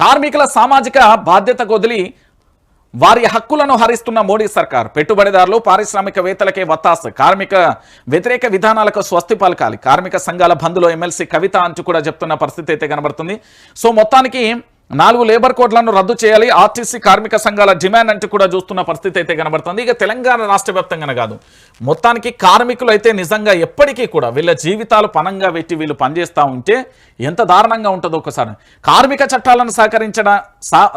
కార్మికుల సామాజిక బాధ్యత కొదిలి వారి హక్కులను హరిస్తున్న మోడీ సర్కార్. పెట్టుబడిదారులు పారిశ్రామికవేత్తలకే వత్తాసు. కార్మిక వ్యతిరేక విధానాలకు స్వస్తి పలకాలి. కార్మిక సంఘాల బంధులో ఎమ్మెల్సీ కవిత అంటూ కూడా చెప్తున్న పరిస్థితి అయితే కనబడుతుంది. సో మొత్తానికి నాలుగు లేబర్ కోడ్లను రద్దు చేయాలి. ఆర్టీసీ కార్మిక సంఘాల డిమాండ్ అంటూ కూడా చూస్తున్న పరిస్థితి అయితే కనబడుతుంది. ఇక తెలంగాణ రాష్ట్ర వ్యాప్తంగానే కాదు. మొత్తానికి కార్మికులు అయితే నిజంగా ఎప్పటికీ కూడా వీళ్ళ జీవితాలు పనంగా పెట్టి వీళ్ళు పనిచేస్తూ ఉంటే ఎంత దారుణంగా ఉంటుందో ఒకసారి. కార్మిక చట్టాలను సహకరించడా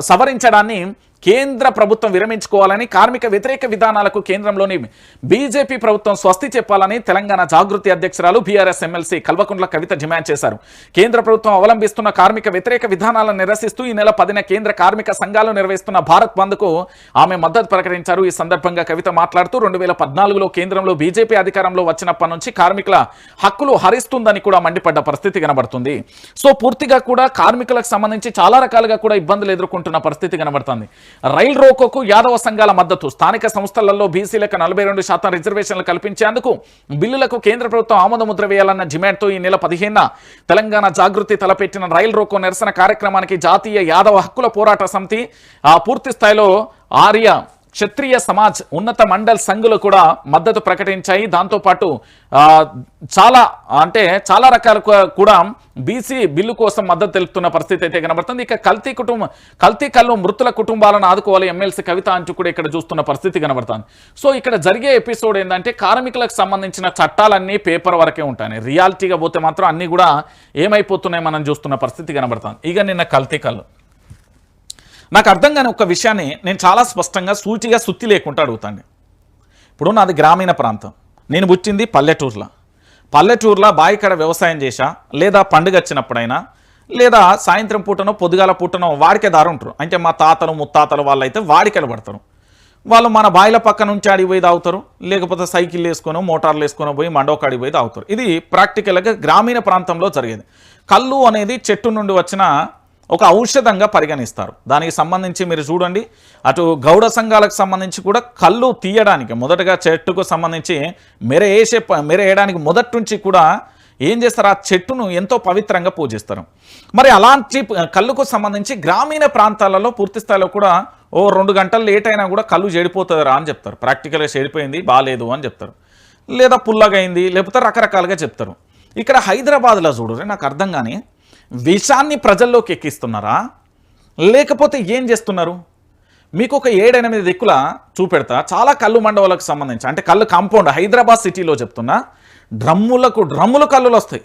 సవరించడాన్ని కేంద్ర ప్రభుత్వం విరమించుకోవాలని కార్మిక వ్యతిరేక విధానాలకు కేంద్రంలోని బీజేపీ ప్రభుత్వం స్వస్తి చెప్పాలని తెలంగాణ జాగృతి అధ్యక్షురాలు BRS MLC Kalvakuntla Kavitha demand చేశారు. కేంద్ర ప్రభుత్వం అవలంబిస్తున్న కార్మిక వ్యతిరేక విధానాలను నిరసిస్తూ ఈ నెల పదిన కేంద్ర కార్మిక సంఘాలు నిర్వహిస్తున్న భారత్ బంద్కు ఆమె మద్దతు ప్రకటించారు. ఈ సందర్భంగా కవిత మాట్లాడుతూ రెండు వేల పద్నాలుగులో కేంద్రంలో బీజేపీ అధికారంలో వచ్చినప్పటి నుంచి కార్మికుల హక్కులు హరిస్తుందని కూడా మండిపడ్డ పరిస్థితి కనబడుతుంది. సో పూర్తిగా కూడా కార్మికులకు సంబంధించి చాలా రకాలుగా కూడా ఇబ్బందులు ఎదుర్కొంటున్న పరిస్థితి కనబడుతుంది. రైల్ రోకోకు యాదవ సంఘాల మద్దతు. స్థానిక సంస్థలలో బీసీలకు నలభై రెండు శాతం రిజర్వేషన్లు కల్పించేందుకు బిల్లులకు కేంద్ర ప్రభుత్వం ఆమోద ముద్ర వేయాలన్న డిమాండ్తో ఈ నెల పదిహేన తెలంగాణ జాగృతి తలపెట్టిన రైల్ రోకో నిరసన కార్యక్రమానికి జాతీయ యాదవ హక్కుల పోరాట సమితి ఆ పూర్తి స్థాయిలో ఆర్య క్షత్రియ సమాజ్ ఉన్నత మండల్ సంఘులు కూడా మద్దతు ప్రకటించాయి. దాంతోపాటు చాలా అంటే చాలా రకాల కూడా బీసీ బిల్లు కోసం మద్దతు తెలుపుతున్న పరిస్థితి అయితే కనబడుతుంది. ఇక కల్తీ కుటుంబం కల్తీ కళ్ళు మృతుల కుటుంబాలను ఆదుకోవాలి ఎమ్మెల్సీ కవిత అంటూ కూడా ఇక్కడ చూస్తున్న పరిస్థితి కనబడుతుంది. సో ఇక్కడ జరిగే ఎపిసోడ్ ఏంటంటే కార్మికులకు సంబంధించిన చట్టాలన్నీ పేపర్ వరకే ఉంటాయి. రియాలిటీగా పోతే మాత్రం అన్నీ కూడా ఏమైపోతున్నాయి మనం చూస్తున్న పరిస్థితి కనబడుతుంది. ఇక నిన్న కల్తీ కళ్ళు. నాకు అర్థం కాని ఒక విషయాన్ని నేను చాలా స్పష్టంగా సూచిగా సుత్తి లేకుండా అడుగుతాను ఇప్పుడు నాది గ్రామీణ ప్రాంతం. నేను పుట్టింది పల్లెటూరులో. పల్లెటూరులో బాయికాడ వ్యవసాయం చేశా లేదా పండుగ వచ్చినప్పుడైనా లేదా సాయంత్రం పూటనో పొద్దుగాల పూటనో వాడికే దారు ఉంటారు. అంటే మా తాతలు ముత్తాతలు వాళ్ళైతే వాడికలు పడతారు. వాళ్ళు మన బాయిల పక్క నుంచి అడిగిపోయి తాగుతారు లేకపోతే సైకిల్ వేసుకొని మోటార్లు వేసుకొని పోయి మండోకాడికి అడిగిపోయి తాగుతారు. ఇది ప్రాక్టికల్గా గ్రామీణ ప్రాంతంలో జరిగేది. కళ్ళు అనేది చెట్టు నుండి వచ్చిన ఒక ఔషధంగా పరిగణిస్తారు. దానికి సంబంధించి మీరు చూడండి. అటు గౌడ సంఘాలకు సంబంధించి కూడా కళ్ళు తీయడానికి మొదటగా చెట్టుకు సంబంధించి మెర వేసే ప- మెర వేయడానికి మొదటి నుంచి కూడా ఏం చేస్తారు? ఆ చెట్టును ఎంతో పవిత్రంగా పూజిస్తారు. మరి అలాంటి కళ్ళుకు సంబంధించి గ్రామీణ ప్రాంతాలలో పూర్తి స్థాయిలో కూడా ఓ రెండు గంటలు లేట్ అయినా కూడా కళ్ళు చెడిపోతుందిరా అని చెప్తారు. ప్రాక్టికల్గా చెడిపోయింది బాగాలేదు అని చెప్తారు. లేదా పుల్లగైంది లేకపోతే రకరకాలుగా చెప్తారు. ఇక్కడ హైదరాబాద్లో చూడరే నాకు అర్థం కానీ విషాన్ని ప్రజల్లోకి ఎక్కిస్తున్నారా? లేకపోతే ఏం చేస్తున్నారు? మీకు ఒక ఏడెనిమిది దిక్కుల చూపెడతా. చాలా కళ్ళు మండవాలకు సంబంధించి అంటే కళ్ళు కాంపౌండ్ హైదరాబాద్ సిటీలో చెప్తున్నా. డ్రమ్ములకు డ్రమ్ములు కళ్ళులు వస్తాయి.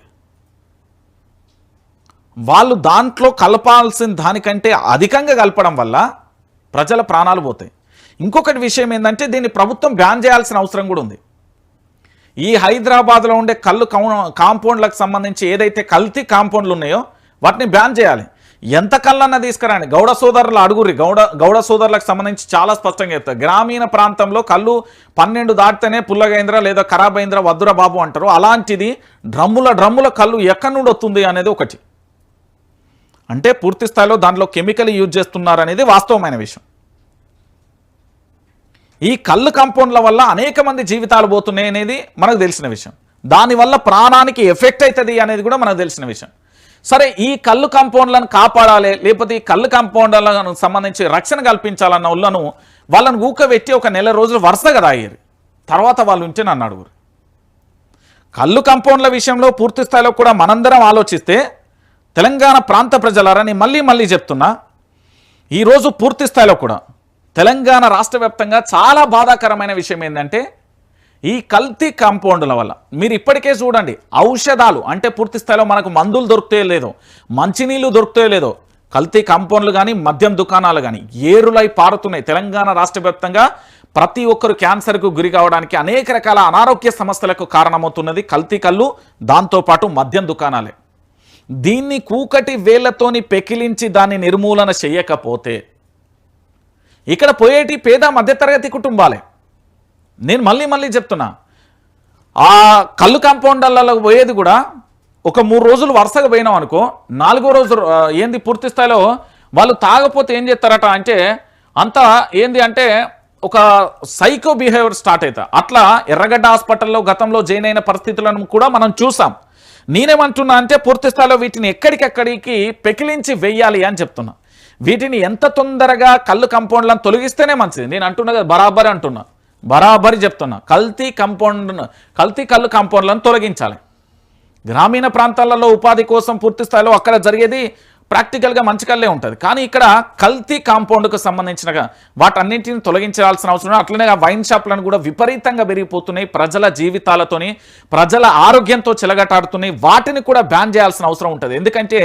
వాళ్ళు దాంట్లో కలపాల్సిన దానికంటే అధికంగా కలపడం వల్ల ప్రజల ప్రాణాలు పోతాయి. ఇంకొకటి విషయం ఏంటంటే దీన్ని ప్రభుత్వం బ్యాన్ చేయాల్సిన అవసరం కూడా ఉంది. ఈ హైదరాబాద్లో ఉండే కళ్ళు కౌ- కాంపౌండ్లకు సంబంధించి ఏదైతే కల్తీ కాంపౌండ్లు ఉన్నాయో వాటిని బ్యాన్ చేయాలి. ఎంత కళ్ళన్నా తీసుకురండి. గౌడ సోదరులు అడుగురి గౌడ గౌడ సోదరులకు సంబంధించి చాలా స్పష్టంగా చెప్తారు. గ్రామీణ ప్రాంతంలో కళ్ళు పన్నెండు దాటితేనే పుల్లగైంద్ర లేదా ఖరాబైంద్ర అయింద్ర వద్దుర బాబు అంటారు. అలాంటిది డ్రమ్ముల డ్రమ్ముల కళ్ళు ఎక్కడి నుండి వస్తుంది అనేది ఒకటి. అంటే పూర్తి స్థాయిలో దాంట్లో కెమికల్ యూజ్ చేస్తున్నారు అనేది వాస్తవమైన విషయం. ఈ కళ్ళు కాంపౌండ్ల వల్ల అనేక మంది జీవితాలు పోతున్నాయి అనేది మనకు తెలిసిన విషయం. దానివల్ల ప్రాణానికి ఎఫెక్ట్ అవుతుంది అనేది కూడా మనకు తెలిసిన విషయం. సరే ఈ కళ్ళు కాంపౌండ్లను కాపాడాలి లేకపోతే ఈ కళ్ళు కాంపౌండ్లకు సంబంధించి రక్షణ కల్పించాలన్న వాళ్ళను వాళ్ళని ఊకబెట్టి ఒక నెల రోజులు వరుసగా తాగారు. తర్వాత వాళ్ళు ఉంటే నన్ను అడుగురు. కళ్ళు కాంపౌండ్ల విషయంలో పూర్తి స్థాయిలో కూడా మనందరం ఆలోచిస్తే తెలంగాణ ప్రాంత ప్రజలారని మళ్ళీ మళ్ళీ చెప్తున్నా ఈరోజు పూర్తి స్థాయిలో కూడా తెలంగాణ రాష్ట్ర వ్యాప్తంగా చాలా బాధాకరమైన విషయం ఏంటంటే ఈ కల్తీ కాంపౌండ్ల వల్ల మీరు ఇప్పటికే చూడండి ఔషధాలు అంటే పూర్తి స్థాయిలో మనకు మందులు దొరుకుతాయో లేదో మంచినీళ్ళు దొరుకుతాయో లేదో కల్తీ కాంపౌండ్లు కానీ మద్యం దుకాణాలు కానీ ఏరులై పారుతున్నాయి. తెలంగాణ రాష్ట్ర వ్యాప్తంగా ప్రతి ఒక్కరు క్యాన్సర్కు గురి కావడానికి అనేక రకాల అనారోగ్య సమస్యలకు కారణమవుతున్నది కల్తీ కళ్ళు దాంతోపాటు మద్యం దుకాణాలే. దీన్ని కూకటి వేళ్ళతోని పెకిలించి దాన్ని నిర్మూలన చేయకపోతే ఇక్కడ పోయేటి పేద మధ్యతరగతి కుటుంబాలే. నేను మళ్ళీ మళ్ళీ చెప్తున్నా. ఆ కళ్ళు కాంపౌండర్లలో పోయేది కూడా ఒక మూడు రోజులు వరుసగా పోయినాం అనుకో నాలుగో రోజు ఏంది పూర్తి స్థాయిలో వాళ్ళు తాగపోతే ఏం చేస్తారట అంటే అంతా ఏంది అంటే ఒక సైకో బిహేవియర్ స్టార్ట్ అవుతా అట్లా ఎర్రగడ్డ హాస్పిటల్లో గతంలో జైన్ అయిన పరిస్థితులను కూడా మనం చూసాం. నేనేమంటున్నా అంటే పూర్తి స్థాయిలో వీటిని ఎక్కడికెక్కడికి పెకిలించి వెయ్యాలి అని చెప్తున్నా. వీటిని ఎంత తొందరగా కళ్ళు కంపౌండ్లను తొలగిస్తేనే మంచిది. నేను అంటున్నా కదా బరాబర్ అంటున్నా. బరాబరి చెప్తున్నా. కల్తీ కంపౌండ్ కల్తీ కళ్ళు కాంపౌండ్లను తొలగించాలి. గ్రామీణ ప్రాంతాలలో ఉపాధి కోసం పూర్తి స్థాయిలో అక్కడ జరిగేది ప్రాక్టికల్గా మంచి కళ్ళే ఉంటుంది. కానీ ఇక్కడ కల్తీ కాంపౌండ్కు సంబంధించిన వాటన్నింటిని తొలగించాల్సిన అవసరం అట్లనే ఆ వైన్ షాప్లను కూడా విపరీతంగా పెరిగిపోతున్నాయి ప్రజల జీవితాలతోని ప్రజల ఆరోగ్యంతో చిలగటాడుతున్నాయి. వాటిని కూడా బ్యాన్ చేయాల్సిన అవసరం ఉంటుంది. ఎందుకంటే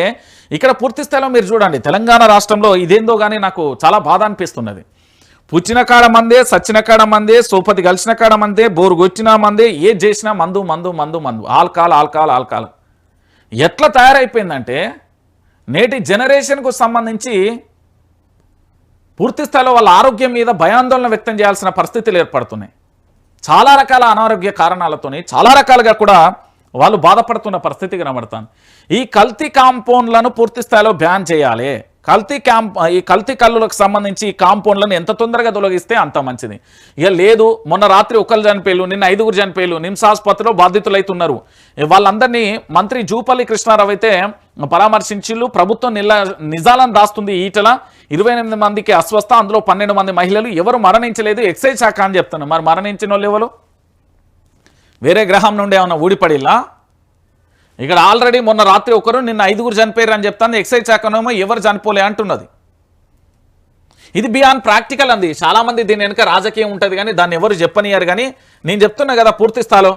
ఇక్కడ పూర్తి స్థాయిలో మీరు చూడండి తెలంగాణ రాష్ట్రంలో ఇదేందో కానీ నాకు చాలా బాధ అనిపిస్తున్నది. పుచ్చిన కాడ మందే సచ్చిన కాడ మందే సోపతి కలిసిన కాడ మందే బోరు కొచ్చిన మందే ఏ చేసినా మందు మందు మందు మందు. ఆల్కాల్ ఆల్కాల్ ఆల్కాల్ ఎట్లా తయారైపోయిందంటే నేటి జనరేషన్కు సంబంధించి పూర్తి స్థాయిలో వాళ్ళ ఆరోగ్యం మీద భయాందోళన వ్యక్తం చేయాల్సిన పరిస్థితులు ఏర్పడుతున్నాయి. చాలా రకాల అనారోగ్య కారణాలతోని చాలా రకాలుగా కూడా వాళ్ళు బాధపడుతున్న పరిస్థితి కనబడతాను ఈ కల్తీ కాంపౌండ్లను పూర్తి స్థాయిలో బ్యాన్ చేయాలి. కల్తీ క్యాంప్ ఈ కల్తీ కళ్ళులకు సంబంధించి ఈ కాంపౌండ్లను ఎంత తొందరగా తొలగిస్తే అంత మంచిది. ఇక లేదు మొన్న రాత్రి ఒకరు చనిపోయారు నిన్న ఐదుగురు చనిపోయారు నిమ్స్ ఆసుపత్రిలో బాధితులైతున్నారు వాళ్ళందరినీ మంత్రి జూపల్లి కృష్ణారావు అయితే పరామర్శించిళ్ళు ప్రభుత్వం నిల నిజాలను దాస్తుంది ఈటల. ఇరవై ఎనిమిది మందికి అస్వస్థ అందులో పన్నెండు మంది మహిళలు. ఎవరు మరణించలేదు ఎక్సైజ్ శాఖ అని చెప్తున్నారు మరి మరణించిన వాళ్ళు ఎవరు? వేరే గ్రహం నుండి ఏమన్నా ఊడిపడిలా ఇక్కడ ఆల్రెడీ మొన్న రాత్రి ఒకరు నిన్న ఐదుగురు చనిపోయారు అని చెప్తాను ఎక్సైజ్ శాఖనేమో ఎవరు చనిపోలే అంటున్నది. ఇది బియాన్ ప్రాక్టికల్ అంది. చాలామంది దీని వెనుక రాజకీయం ఉంటుంది కానీ దాన్ని ఎవరు చెప్పనియారు కానీ నేను చెప్తున్నా కదా పూర్తి స్థాయిలో.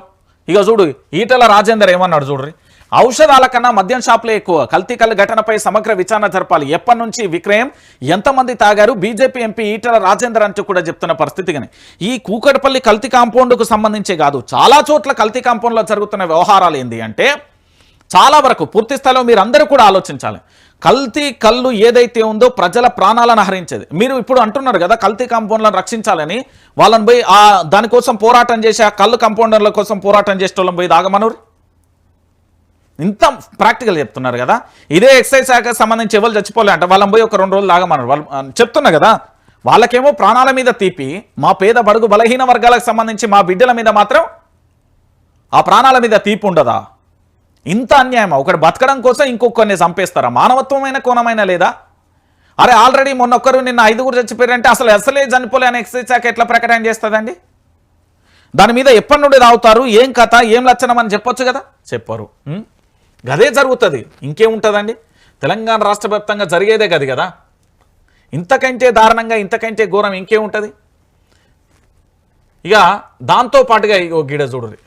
ఇక చూడు ఈటల రాజేందర్ ఏమన్నాడు చూడ్రి? ఔషధాల కన్నా మద్యం షాపులే ఎక్కువ. కల్తీ కళ్ళు ఘటనపై సమగ్ర విచారణ జరపాలి. ఎప్పటి నుంచి విక్రయం? ఎంతమంది తాగారు? బీజేపీ ఎంపీ ఈటల రాజేందర్ అంటూ కూడా చెప్తున్న పరిస్థితి కానీ ఈ కూకట్పల్లి కల్తీ కాంపౌండ్కు సంబంధించే కాదు. చాలా చోట్ల కల్తీ కాంపౌండ్లో జరుగుతున్న వ్యవహారాలు ఏంటి అంటే చాలా వరకు పూర్తి స్థాయిలో మీరు అందరూ కూడా ఆలోచించాలి. కల్తీ కళ్ళు ఏదైతే ఉందో ప్రజల ప్రాణాలను హరించేది మీరు ఇప్పుడు అంటున్నారు కదా కల్తీ కాంపౌండ్లను రక్షించాలని. వాళ్ళని పోయి ఆ దానికోసం పోరాటం చేసి ఆ కళ్ళు కాంపౌండర్ల కోసం పోరాటం చేసే వాళ్ళని పోయి దాగమనరు? ఇంత ప్రాక్టికల్ చెప్తున్నారు కదా. ఇదే ఎక్సైజ్ శాఖకు సంబంధించి ఎవరు చచ్చిపోలే అంటే వాళ్ళని పోయి ఒక రెండు రోజులు దాగమన్నారు వాళ్ళు చెప్తున్నా కదా వాళ్ళకేమో ప్రాణాల మీద తీపి మా పేద బడుగు బలహీన వర్గాలకు సంబంధించి మా బిడ్డల మీద మాత్రం ఆ ప్రాణాల మీద తీపి ఉండదా? ఇంత అన్యాయమా? ఒకటి బతకడం కోసం ఇంకొకరిని చంపేస్తారా? మానవత్వమైన కోణమైన లేదా? అరే ఆల్రెడీ మొన్న ఒక్కరు నిన్న ఐదుగురు చచ్చిపోయారంటే అసలు అసలే చనిపోలే అని ఎక్సైజ్ శాఖ ఎట్లా ప్రకటన చేస్తుందండి? దాని మీద ఎప్పటి నుండి రావుతారు? ఏం కథ? ఏం లక్షణం అని చెప్పొచ్చు కదా? చెప్పరు. గదే జరుగుతుంది. ఇంకేముంటుందండి తెలంగాణ రాష్ట్ర వ్యాప్తంగా జరిగేదే గది కదా? ఇంతకంటే దారుణంగా ఇంతకంటే ఘోరం ఇంకేముంటుంది ఇక దాంతో పాటుగా ఓ గీడ చూడరు